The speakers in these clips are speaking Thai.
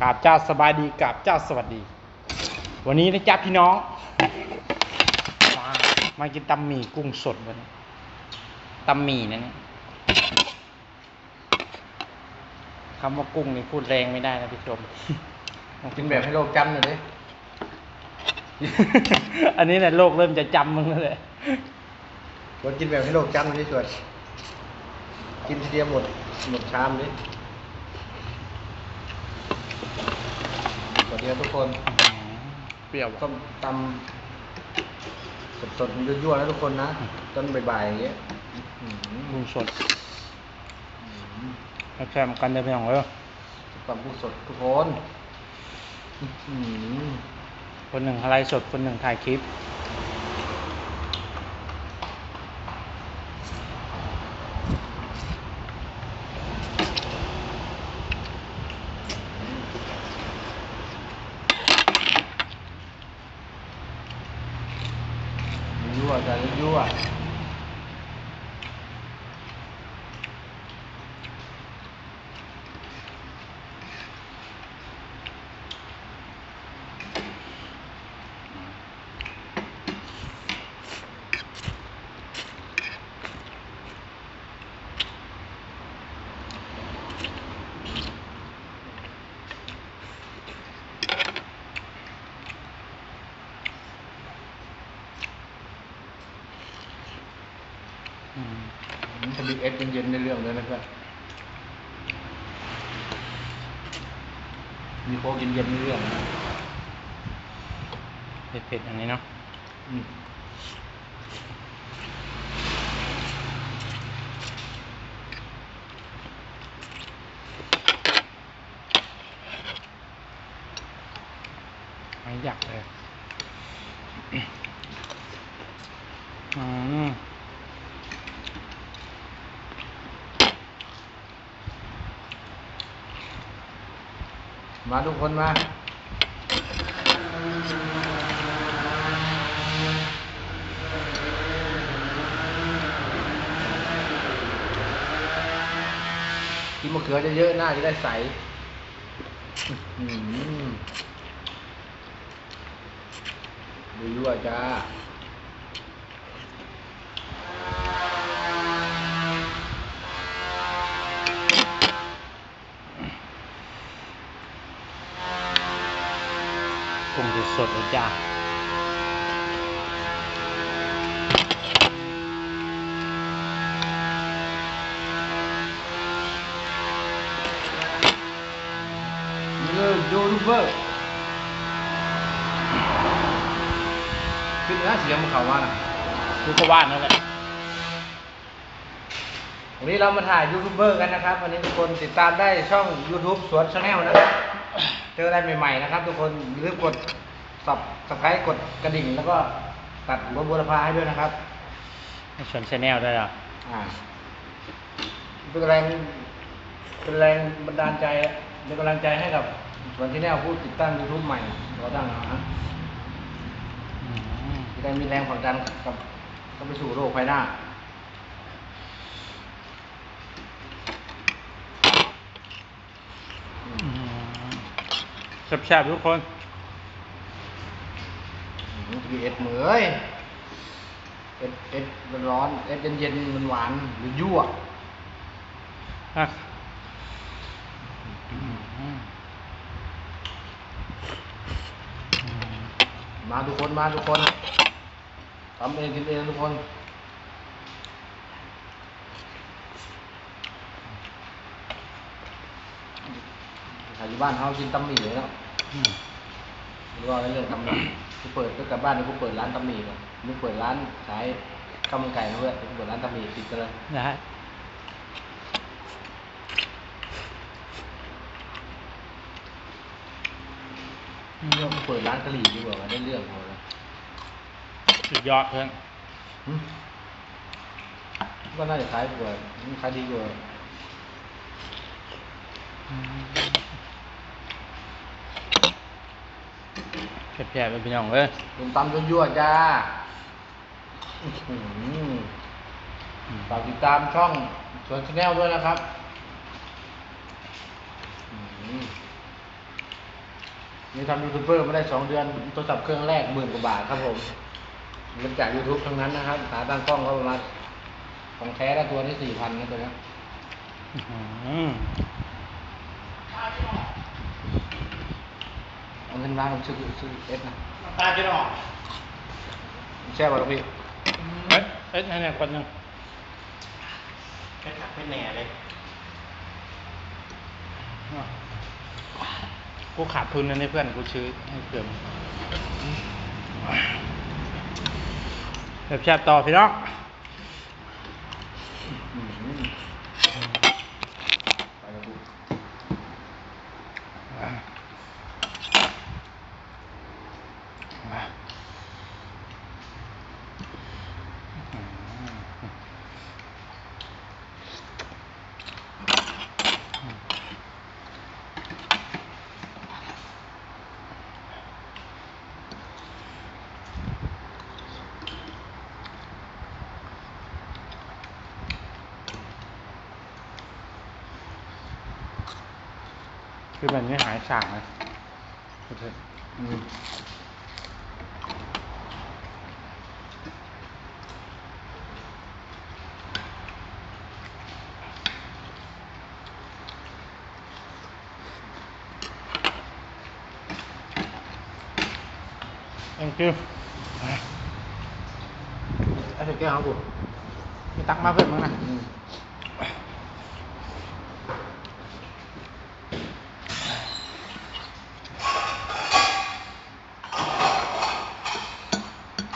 กราบเจ้าสบายดีกราบเจ้าสวัสดี วันนี้นะจ๊ะพี่น้อง มามากินตำหมี่กุ้งสดวันนี้ตำหมี่นะเนี่ยคำว่ากุ้งนี่พูดแรงไม่ได้นะพี่ชมกินแบบให้โลกจำหน่อยดิ อันนี้เนี่ยโลกเริ่มจะจำมึงแล้วเลยชวนกินแบบให้โลกจำหน่อยดิชวนกินทีเดียวหมดหมดชามดิสวัส ดีครับทุกคนเปรี้ยวต้มตำสดๆยั่วๆนะทุกคนนะต้นบ่ายๆอย่างเงี้ยอื้อหือกุ้งสดแซ่บๆกันเลยพี่น้องเอ้ยตำกุ้งสดทุกคนอื้อหือคนหนึ่งอะไรสดคนหนึ่งถ่ายคลิป ยั่วจะยั่ว อืมทำดีเอสเย็นๆในเรื่องเลยนะเพื่อนมีโค้กเย็นๆในเรื่องนะเผ็ดๆอันนี้เนาะอืมไม่อยากเลยอืม มาทุกคนมากินมะเขือเยอะๆหน้าจะได้ใสอื้อหือดูยั่วจ้า สดๆเลยจ้าเลิกยูทูบเบอร์ขึ้นนะเสียงมันเข้ามาน่ะคือก็ว่านั่นแหละวันนี้เรามาถ่ายยูทูบเบอร์กันนะครับ วันนี้ทุกคนติดตามได้ช่อง YouTube สวนชาแนลนะครับ เจออะไรใหม่ๆนะครับ ทุกคนอย่าลืมกด สับสไครต์กดกระดิ่ง แล้วก็ตัดหัวบัวละพาให้ด้วยนะครับให้ชนชาแนลด้วยเหรออ่าเป็นแรงเป็นแรงบันดาลใจเป็นกำลังใจให้กับสวนชาแนลผู้ติดตั้ง YouTube ใหม่เราตั้งนะอืมจะได้มีแรงผลักดันกับกับไปสู่โลกภายหน้า อืมแซ่บๆทุกคน มีเอ็ดเหมยเอ็ดเอ็ดมันร้อนเอ็ดเย็นๆมันหวานหรือยั่วอะมาทุกคนมาทุกคนทำเองกินเองทุกคนถ้าอยู่บ้านเขากินตำหมี่เลยเนาะ หรือว่าเรื่องตำหมี่กูเปิดก็กลับบ้านนี่กูเปิดร้านตำหมี่ก่อนมึงเปิดร้านขายข้าวมันไก่นะเพื่อนกูเปิดร้านตำหมี่ติดกันเลยได้เรื่องกูเปิดร้านกะหรี่ดีกว่าได้เรื่องเขาเลยสุดยอดเพื่อนหึก็น่าจะขายกว่าขายดีกว่า อืม แซ่บๆเลยพี่น้องเอ้ยตุ่มตำยั่วๆจ้าอื้อหืออืมฝากติดตามช่องสวนชาแนลด้วยนะครับอืมนี่ทำยูทูบเบอร์มาได้สองเดือนโทรศัพท์เครื่องแรกหมื่นกว่าบาทครับผมเงินจาก YouTube ทั้งนั้นนะครับขาตั้งกล้องก็ประมาณของแท้แล้วตัวนี้สี่พันนะตัวเนี้ ยอื้อหืออันนั้นร้านผมชื่อชื่อเอสนะตาจะออกแช่บอลพี่เอ๊ะเอ๊ะนี่นคนหนึ่งแค่ขับไม่แหน่เลยอะกูขาดทุนนะนี่เพื่อนกูซื้อให้เพื่อนแบบแซ่บต่อพี่น้อง อืมไปแล้วพี่ คือแบบนี้หายสาบนะเอ็มคิวไอ้เด็กแก้วกูไปตักมาเพิ่มมั้งนะ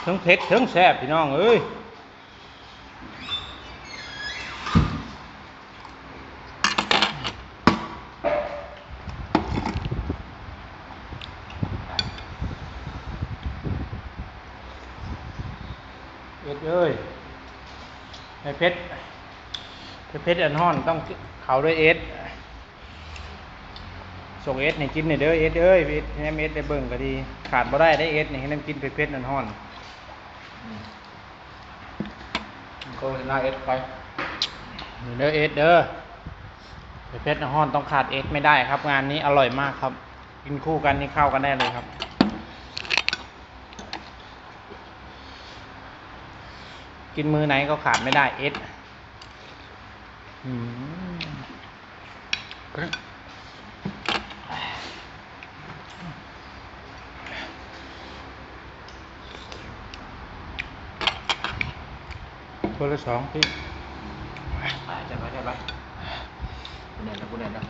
ทั้งเผ็ดทั้งแซ่บพี่น้องเอ้ยเอ็ดเอ้ยไอ้เพชรไอ้เพชรอันห้อนต้องเขาด้วยเอสส่งเอสให้กินหน่อยเด้อเอสเอ้ยเอสให้เอสได้เบิ่งก็ดี ขาดบ่ได้ได้เอสนี่ให้น้ำกินเพชรอันห้อน อืมโฆษณาเอสไปเด้อเอสเด้อเพชรห้อนต้องขาดเอสไม่ได้ครับ งานนี้อร่อยมากครับ กินคู่กันนี่เข้ากันได้เลยครับกินมือไหนก็ขาดไม่ได้เอสอืม ตัวละสองพี่ไปใช่ไหมใช่ไหมกูเน็ตนะกูเน็ตนะ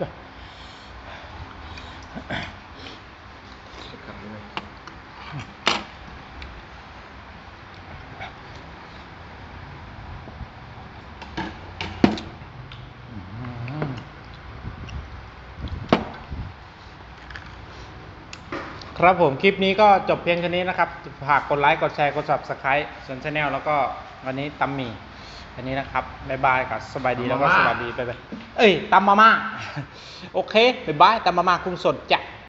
จ้ะ ขับด้วย อืม ครับผมคลิปนี้ก็จบเพียงแค่นี้นะครับฝากกดไลค์กดแชร์กด subscribe ส่วนช anel แล้วก็วันนี้ตำหมี่อันนี้นะครับบ๊ายบายกับสบายดีแล้วก็สวัสดีไปไปเอ้ยตำมาม่าโอเคบ๊ายบายตำมาม่ากุ้งสดจ้ะ